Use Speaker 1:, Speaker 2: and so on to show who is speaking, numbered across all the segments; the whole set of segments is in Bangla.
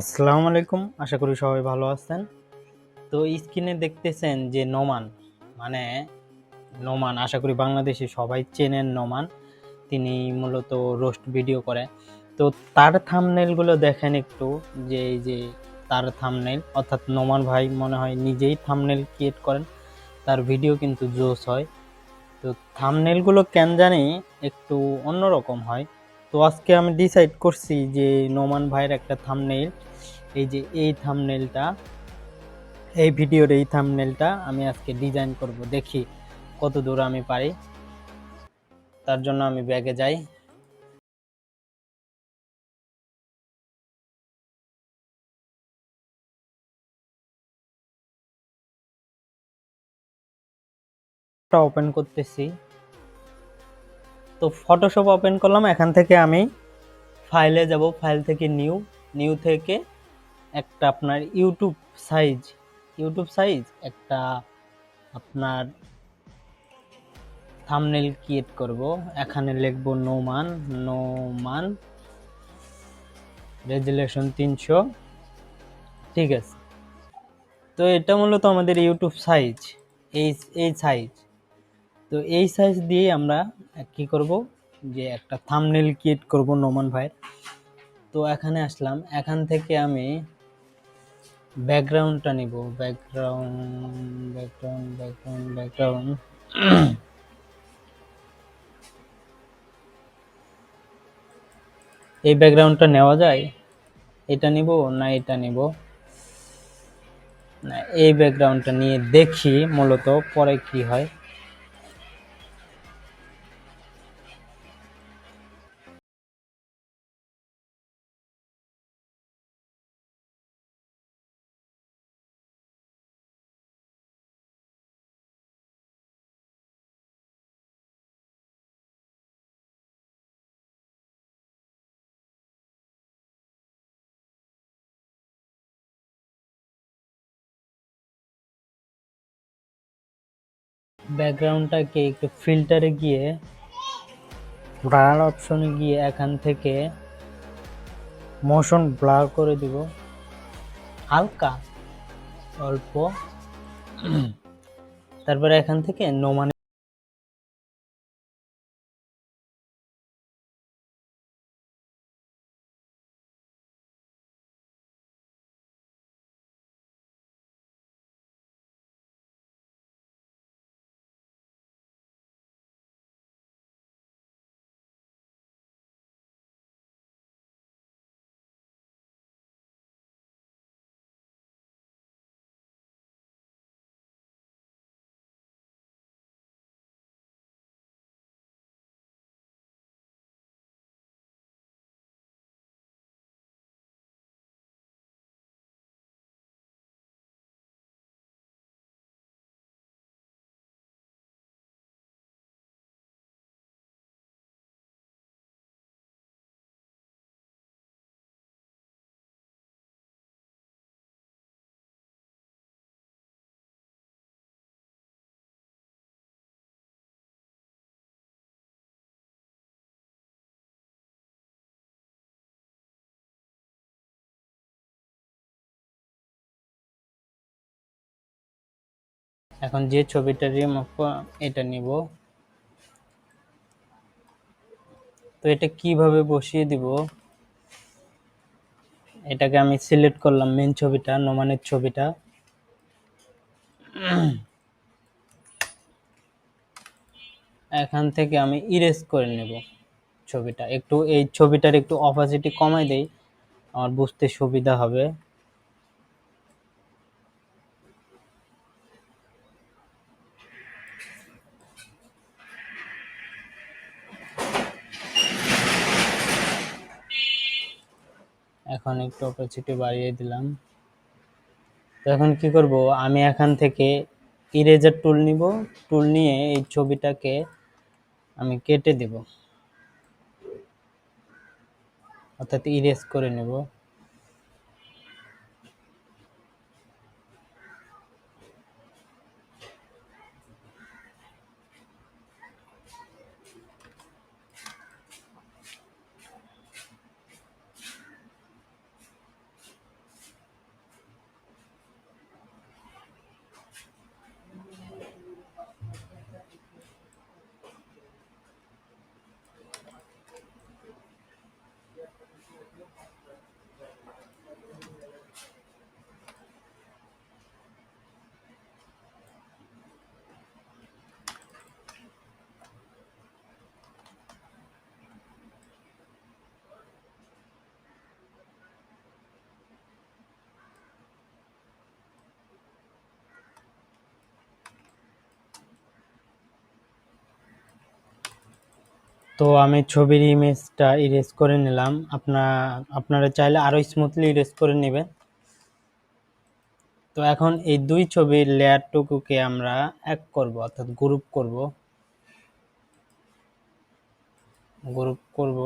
Speaker 1: আসসালামু আলাইকুম, আশা করি সবাই ভালো আছেন। তো স্ক্রিনে দেখতেছেন যে নোমান মানে নোমান, আশা করি বাংলাদেশে সবাই চেনেন নোমান। তিনি মূলত রোস্ট ভিডিও করে। তো তার থামনেলগুলো দেখেন একটু, যে এই যে তার থামনেল অর্থাৎ নোমান ভাই মনে হয় নিজেই থামনেল ক্রিয়েট করেন। তার ভিডিও কিন্তু জোস হয়। তো থামনেলগুলো কেন জানি একটু অন্যরকম হয়। তো আজকে আমি ডিসাইড করছি যে নোমান ভাইয়ের একটা থামনেল এই যে এই থামনেলটা এই ভিডিওর এই থামনেলটা আমি আজকে ডিজাইন করব। দেখি কত দূর আমি পারি। তার জন্য আমি ব্যাগে যাই। ওপেন করতেছি। তো ফটোশপ ওপেন করলাম। এখান থেকে আমি ফাইলে যাব। ফাইল থেকে নিউ নিউ থেকে একটা আপনার ইউটিউব সাইজ ইউটিউব সাইজ একটা আপনার থামনেল ক্রিয়েট করব। এখানে লিখব নোমান নোমান রেজুলেশন তিনশো। ঠিক আছে। তো এটা মূলত আমাদের ইউটিউব সাইজ, এই এই সাইজ। তো এই সাইজ দিয়ে আমরা কি করব? যে একটা থামনেল ক্রিয়েট করব নোমান ভাইয়ের। তো এখানে আসলাম। এখান থেকে আমি ব্যাকগ্রাউন্ডটা নিব, ব্যাকগ্রাউন্ড ব্যাকগ্রাউন্ড ব্যাকগ্রাউন্ড ব্যাকগ্রাউন্ড। এই ব্যাকগ্রাউন্ডটা নেওয়া যায়? এটা নিব না এটা নিব? না, এই ব্যাকগ্রাউন্ডটা নিয়ে দেখি মূলত পরে কি হয়। ব্যাকগ্রাউন্ডটাকে একটু ফিল্টারে গিয়ে ব্লার অপশনে গিয়ে এখান থেকে মোশন ব্লার করে দিব। হালকা, অল্প। তারপরে এখান থেকে নোমানে এখন যে ছবিটা রিমুভ এটা নিব। তো এটা কীভাবে বসিয়ে দিব? এটাকে আমি সিলেক্ট করলাম মেন ছবিটা, নোমানের ছবিটা। এখান থেকে আমি ইরেজ করে নেব ছবিটা। একটু এই ছবিটার একটু অপাসিটি কমাই দেই, আমার বুঝতে সুবিধা হবে। এখন একটু অপাসিটি বাড়িয়ে দিলাম। তো এখন কি করব? আমি এখান থেকে ইরেজার টুল নিব। টুল নিয়ে এই ছবিটাকে আমি কেটে দেব। অর্থাৎ ইরেজ করে নেব। তো আমি ছবির ইমেজটা ইরেজ করে নিলাম। আপনার আপনারা চাইলে আরও স্মুথলি ইরেজ করে নেবেন। তো এখন এই দুই ছবির লেয়ারটুকুকে আমরা এক করব, অর্থাৎ গ্রুপ করব। গ্রুপ করব।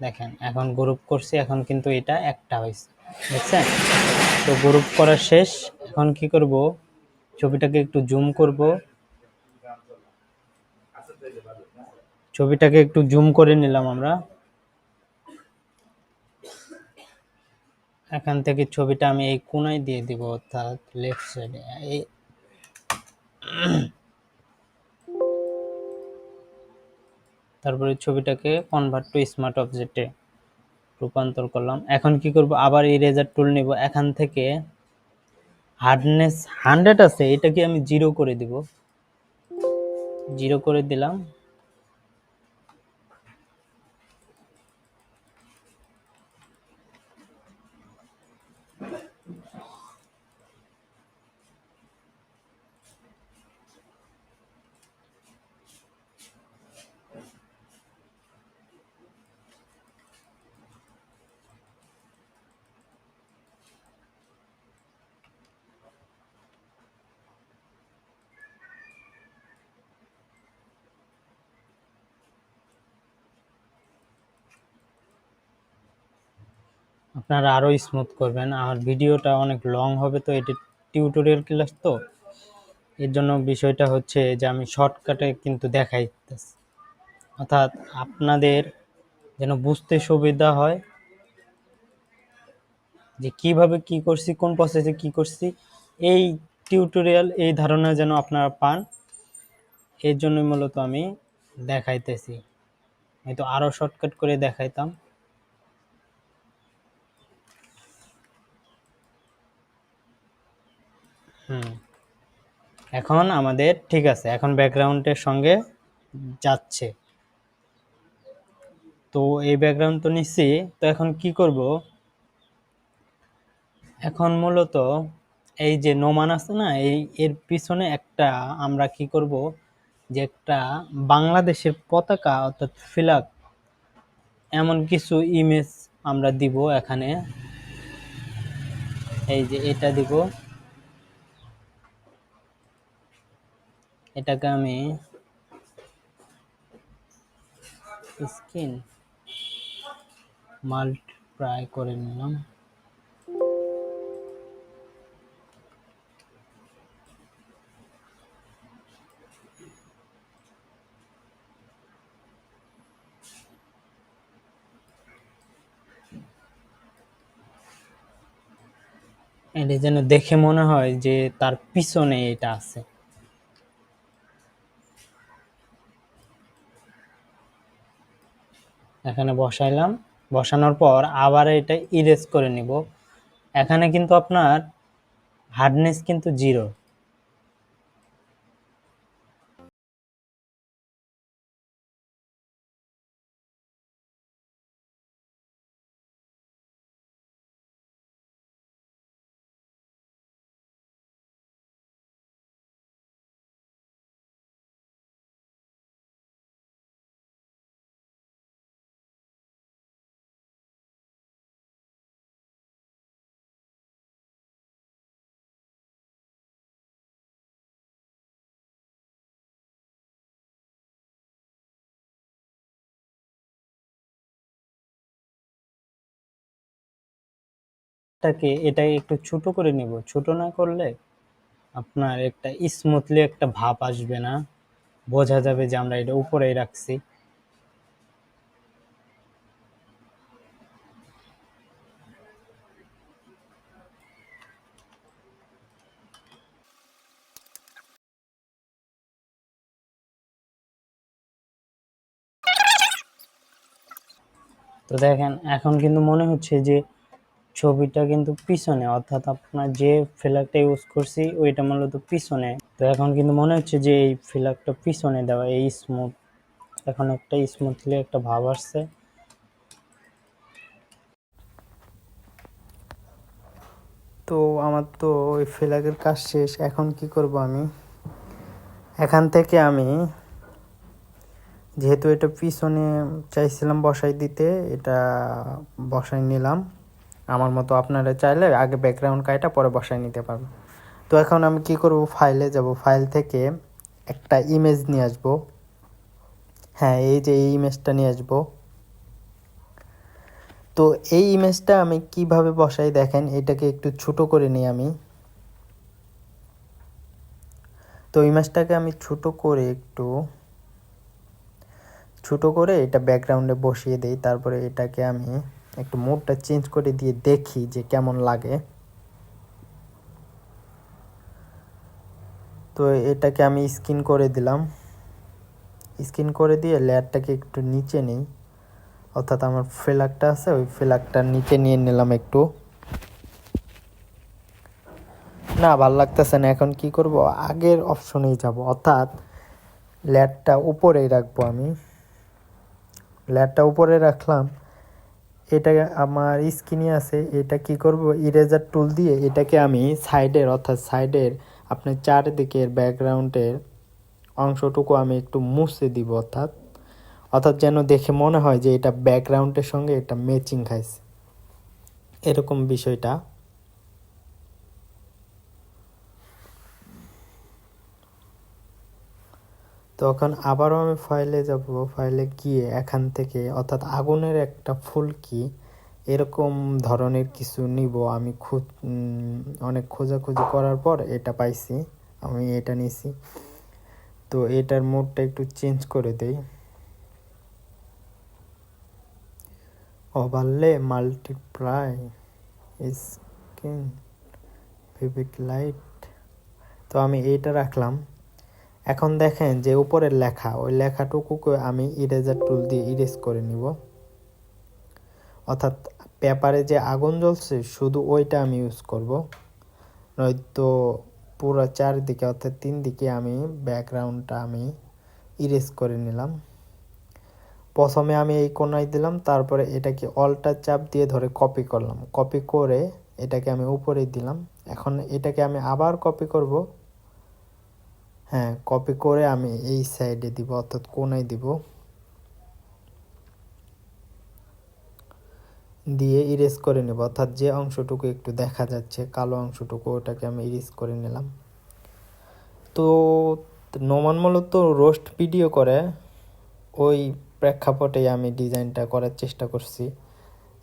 Speaker 1: দেখেন, এখন গ্রুপ করছি, এখন কিন্তু এটা একটা হয়েছে। বুঝছেন? তো গ্রুপ করা শেষ। এখন কি করব? ছবিটাকে একটু জুম করব। ছবিটাকে একটু জুম করে নিলাম আমরা। এখান থেকে ছবিটা আমি এই কোনায় দিয়ে দিব, অর্থাৎ লেফট সাইডে এই তারপরে ছবিটাকে কনভার্ট টু স্মার্ট অবজেক্টে রূপান্তর করলাম। এখন কি করব? আবার ইরেজার টুল নিব। এখান থেকে হার্ডনেস হান্ড্রেড আছে, এটাকে আমি জিরো করে দিব। জিরো করে দিলাম। আপনারা আরও স্মুথ করবেন। আর ভিডিওটা অনেক লং হবে তো, এটি টিউটোরিয়াল ক্লাস তো। এর জন্য বিষয়টা হচ্ছে যে আমি শর্টকাটে কিন্তু দেখাইতেছি অর্থাৎ আপনাদের যেন বুঝতে সুবিধা হয় যে কীভাবে কি করছি, কোন প্রসেসে কি করছি। এই টিউটোরিয়াল এই ধারণা যেন আপনারা পান, এর জন্যই মূলত আমি দেখাইতেছি। হয়তো আরও শর্টকাট করে দেখাইতাম। হুম। এখন আমাদের ঠিক আছে, এখন ব্যাকগ্রাউন্ডের সঙ্গে যাচ্ছে। তো এই ব্যাকগ্রাউন্ড তো নিচ্ছি, তো এখন কি করব? এখন মূলত এই যে নোমান আছে না, এই এর পিছনে একটা আমরা কি করব? যে একটা বাংলাদেশের পতাকা অর্থাৎ ফিলাক এমন কিছু ইমেজ আমরা দিব এখানে। এই যে এটা দিব। এটাকে আমি স্কিন মাল্টিপ্লাই করে নিলাম। এটা যেন দেখে মনে হয় যে তার পিছনে এটা আছে। এখানে বসাইলাম। বসানোর পর আবার এটা ইরেজ করে নিব। এখানে কিন্তু আপনার হার্ডনেস কিন্তু জিরো এটাকে এটা একটু ছোট করে নিব। ছোট না করলে আপনার একটা স্মুথলি একটা ভাব আসবে না। বোঝা যাবে যে আমরা এটা উপরেই রাখছি। তো দেখেন, এখন কিন্তু মনে হচ্ছে যে ছবিটা কিন্তু পিছনে, অর্থাৎ আপনার যে ফ্ল্যাগটা ইউজ করছি, ওইটা মূলত পিছনে। তো এখন কিন্তু মনে হচ্ছে যে এই ফ্ল্যাগটা পিছনে দেওয়া, এই স্মুথ এখন একটা স্মুথলি একটা ভাব আসছে। তো আমার তো ওই ফ্ল্যাগের কাজ শেষ, এখন কি করব আমি? এখান থেকে আমি,
Speaker 2: যেহেতু এটা পিছনে চাইছিলাম বসাই দিতে, এটা বসাই নিলাম। আমার মতো আপনারা চাইলে আগে ব্যাকগ্রাউন্ড কাইটা পরে বসাই নিতে পারবেন। তো এখন আমি কি করব? ফাইলে যাব। ফাইল থেকে একটা ইমেজ নিয়ে আসব। হ্যাঁ এই যে এই ইমেজটা নিয়ে আসব। তো এই ইমেজটা আমি কীভাবে বসাই দেখেন? এটাকে একটু ছোট করে নিই আমি। তো ইমেজটাকে আমি ছোট করে একটু ছোট করে এটা ব্যাকগ্রাউন্ডে বসিয়ে দেই। তারপরে এটাকে আমি একটু মোডটা চেঞ্জ করে দিয়ে দেখি যে কেমন লাগে। তো এটাকে আমি স্কিন করে দিলাম। স্কিন করে দিয়ে লেয়ারটাকে একটু নিচে নিই। অর্থাৎ আমার ফ্লেকটা আছে, ওই ফ্লেকটা নিচে নিয়ে নিলাম একটু। না, ভালো লাগতেছে না, এখন কি করব? আগের অপশনেই যাব। অর্থাৎ লেয়ারটা উপরেই রাখব আমি। লেয়ারটা উপরে রাখলাম এটা আমার স্ক্রিনে আছে, এটা কি করব? ইরেজার টুল দিয়ে এটাকে আমি সাইডের অর্থাৎ সাইডের আপনার চারদিকের ব্যাকগ্রাউন্ডের অংশটুকু আমি একটু মুছে দিব, অর্থাৎ অর্থাৎ যেন দেখে মনে হয় যে এটা ব্যাকগ্রাউন্ডের সঙ্গে এটা ম্যাচিং খাইছে। এরকম বিষয়টা তখন আবারও আমি ফাইলে যাব ফাইলে গিয়ে এখান থেকে, অর্থাৎ আগুনের একটা ফুলকি এরকম ধরনের কিছু নিব। আমি খুব অনেক খোঁজাখুঁজি করার পর এটা পাইছি, আমি এটা নিছি। তো এটার মোডটা একটু চেঞ্জ করে দেই। Overlay multiply screen vivid light তো আমি এইটা রাখলাম। এখন দেখেন যে উপরের লেখা, ওই লেখাটুকুকে আমি ইরেজার টুল দিয়ে ইরেজ করে নিব। অর্থাৎ পেপারে যে আগুন জ্বলছে, শুধু ওইটা আমি ইউজ করব। নয়তো পুরো চারিদিকে অর্থাৎ তিন দিকে আমি ব্যাকগ্রাউন্ডটা আমি ইরেজ করে নিলাম। প্রথমে আমি এই কোনায় দিলাম, তারপরে এটাকে অলটা চাপ দিয়ে ধরে কপি করলাম। কপি করে এটাকে আমি উপরে দিলাম। এখন এটাকে আমি আবার কপি করব। হ্যাঁ কপি করে আমি এই সাইডে দিব, অর্থাৎ কোনায় দিব। দিয়ে ইরেজ করে নেব, অর্থাৎ যে অংশটুকু একটু দেখা যাচ্ছে, কালো অংশটুকু, ওটাকে আমি ইরেজ করে নিলাম। তো নমান মূলত রোস্ট ভিডিও করে, ওই প্রেক্ষাপটে আমি ডিজাইনটা করার চেষ্টা করছি,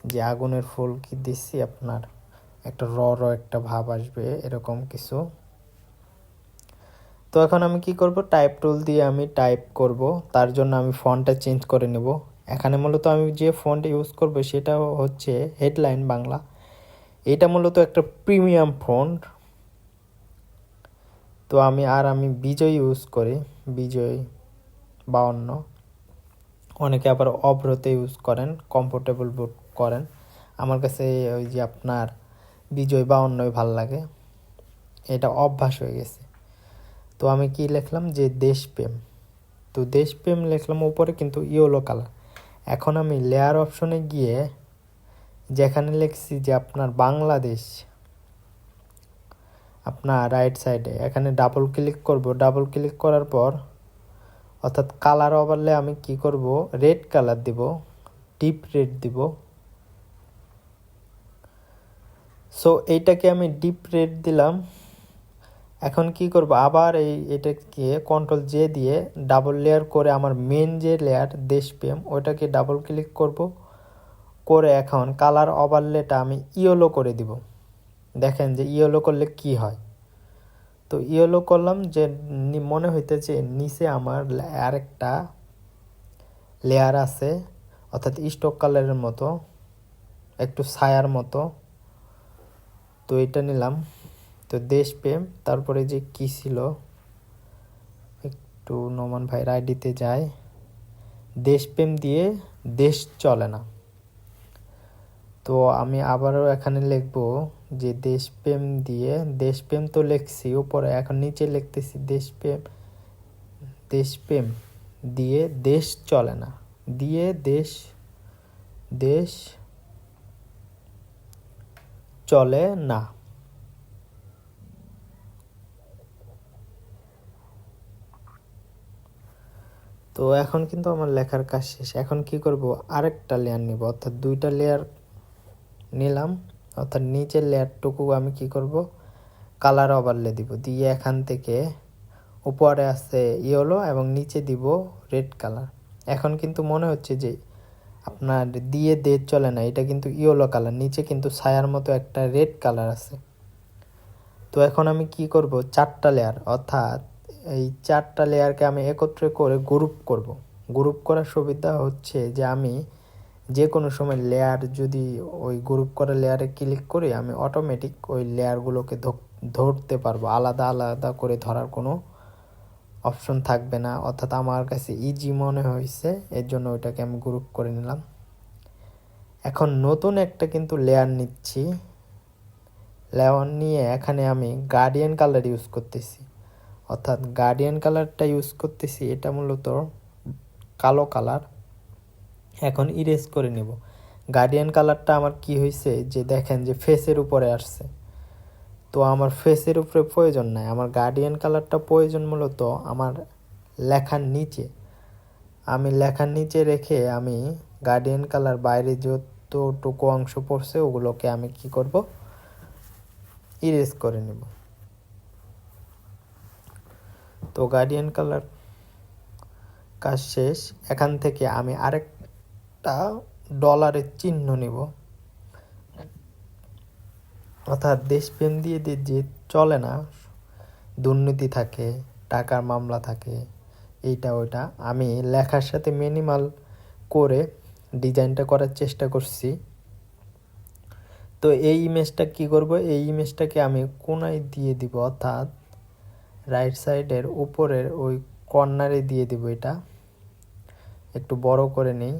Speaker 2: যে আগুনের ফুল কি দিচ্ছি আপনার একটা র র একটা ভাব আসবে, এরকম কিছু। তো এখন আমি কি করব? টাইপ টুল দিয়ে আমি টাইপ করব। তার জন্য আমি ফন্টটা চেঞ্জ করে নেব। এখানে মূলত আমি যে ফন্ট ইউজ করব সেটা হচ্ছে হেডলাইন বাংলা এটা মূলত একটা প্রিমিয়াম ফন্ট তো আমি আর আমি বিজয় ইউজ করি। বিজয় বাউন্ন অনেকে আবার অভ্রতে ইউজ করেন কমফোর্টেবল বুট করেন। আমার কাছে ওই যে আপনার বিজয় বাউন্নই ভালো লাগে। এটা অভ্যাস হয়ে গেছে। তো আমি কি লিখলাম যে দেশপ্রেম। তো দেশপ্রেম লিখলাম উপরে কিন্তু ইয়েলো কালার। এখন আমি লেয়ার অপশনে গিয়ে যেখানে লিখছি যে আপনার বাংলাদেশ, আপনার রাইট সাইডে এখানে ডাবল ক্লিক করব। ডাবল ক্লিক করার পর অর্থাৎ কালার ওভারলে আমি কি করব? রেড কালার দিব ডিপ রেড দিব। সো এইটাকে আমি ডিপ রেড দিলাম। এখন কি করব? আবার এই এটাকে কন্ট্রোল জে দিয়ে ডাবল লেয়ার করে আমার মেন যে লেয়ার দেশপ্রেম ওইটাকে ডাবল ক্লিক করব। করে এখন কালার ওভারলেটা আমি ইয়েলো করে দিব। দেখেন যে ইয়েলো করলে কি হয়? তো ইয়েলো করলাম যে মনে হইতেছে নিচে আমার আরেকটা লেয়ার আছে, অর্থাৎ স্টক কালারের মতো, একটু ছায়ার মতো। তো এটা নিলাম। তো দেশপ্রেম তারপরে যে কি ছিল, একটু নোমান ভাইয়ের আইডিতে যায়। দেশপ্রেম দিয়ে দেশ চলে না। তো আমি আবারও এখানে লিখব যে দেশপ্রেম দিয়ে দেশপ্রেম তো লিখছি, উপরে এখন নিচে লিখতেছি দেশপ্রেম দেশপ্রেম দিয়ে দেশ চলে না। দিয়ে দেশ দেশ চলে না। তো এখন কিন্তু আমার লেখার কাজ শেষ। এখন কি করব? আরেকটা লেয়ার নিব। অর্থাৎ দুইটা লেয়ার নিলাম। অর্থাৎ নিচের লেয়ারটুকু আমি কি করব? কালার ওভারলে দিব। দিয়ে এখান থেকে উপরে আছে ইয়েলো এবং নিচে দিব রেড কালার এখন কিন্তু মনে হচ্ছে যে আপনার দিয়ে দে চলে না, এটা কিন্তু ইয়েলো কালার নিচে কিন্তু ছায়ার মতো একটা রেড কালার আছে। তো এখন আমি কি করব? চারটা লেয়ার অর্থাৎ এই চারটা লেয়ারকে আমি একত্রে করে গ্রুপ করব। গ্রুপ করার সুবিধা হচ্ছে যে আমি যে কোনো সময় লেয়ার যদি ওই গ্রুপ করা লেয়ারে ক্লিক করি, আমি অটোমেটিক ওই লেয়ারগুলোকে ধরতে পারব। আলাদা আলাদা করে ধরার কোনো অপশন থাকবে না। অর্থাৎ আমার কাছে ইজি মনে হয়েছে, এর জন্য ওইটাকে আমি গ্রুপ করে নিলাম। এখন নতুন একটা কিন্তু লেয়ার নিচ্ছি। লেয়ার নিয়ে এখানে আমি গার্ডিয়ান কালার ইউজ করতেছি। অর্থাৎ গার্ডিয়ান কালারটা ইউজ করতেছি, এটা মূলত কালো কালার এখন ইরেজ করে নিব। গার্ডিয়ান কালারটা আমার কি হয়েছে যে দেখেন যে ফেসের উপরে আসছে। তো আমার ফেসের উপরে প্রয়োজন নাই। আমার গার্ডিয়ান কালারটা প্রয়োজন মূলত আমার লেখার নিচে। আমি লেখার নিচে রেখে আমি গার্ডিয়ান কালার বাইরে যতটুকু অংশ পড়ছে, ওগুলোকে আমি কি করব? ইরেজ করে নেব। তো গার্ডিয়ান কালার কাজ শেষ। এখান থেকে আমি আরেকটা ডলারের চিহ্ন নিব। অর্থাৎ দেশপ্রেম দিয়ে দিয়ে যে চলে না, দুর্নীতি থাকে, টাকার মামলা থাকে, এইটা ওইটা। আমি লেখার সাথে মিনিমাল করে ডিজাইনটা করার চেষ্টা করছি। তো এই ইমেজটা কি করব? এই ইমেজটাকে আমি কোনায় দিয়ে দিব? অর্থাৎ রাইট সাইডের উপরের ওই কর্নারে দিয়ে দিব এটা। একটু বড় করে নিই।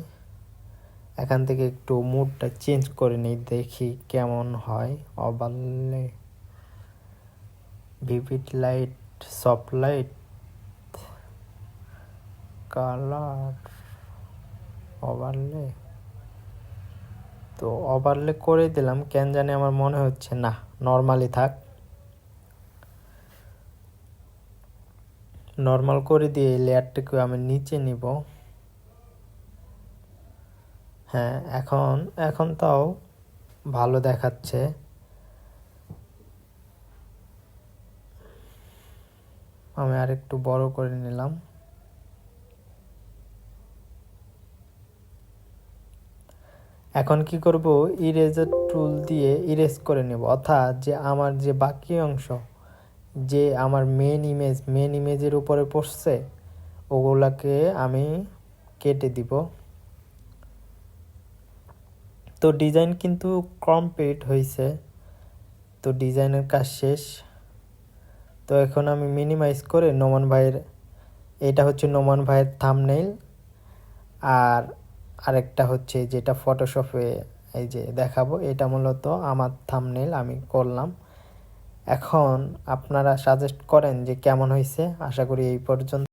Speaker 2: এখান থেকে একটু মুডটা চেঞ্জ করে নিই, দেখি কেমন হয়। Overlay vivid light soft light colour overlay তো ওভারলে করে দিলাম, কেন জানি আমার মনে হচ্ছে না নর্মালি থাক। নর্মাল করে দিয়ে এই লেয়ারটাকে আমি নিচে নিব। হ্যাঁ এখন এখন তাও ভালো দেখাচ্ছে। আমি আর একটু বড় করে নিলাম। এখন কি করব? ইরেজার টুল দিয়ে ইরেজ করে নেব। অর্থাৎ যে আমার যে বাকি অংশ যে আমার মেন ইমেজ মেন ইমেজের উপরে পড়ছে, ওগুলাকে আমি কেটে দিব। তো ডিজাইন কিন্তু কমপ্লিট হয়েছে তো ডিজাইনের কাজ শেষ। তো এখন আমি মিনিমাইজ করে নোমান ভাইয়ের, এটা হচ্ছে নোমান ভাইয়ের থামনেইল আর আরেকটা হচ্ছে যেটা ফটোশপে এই যে দেখাবো, এটা মূলত আমার থামনেইল আমি করলাম। এখন আপনারা সাজেস্ট করেন যে কেমন হয়েছে? আশা করি এই পর্যন্ত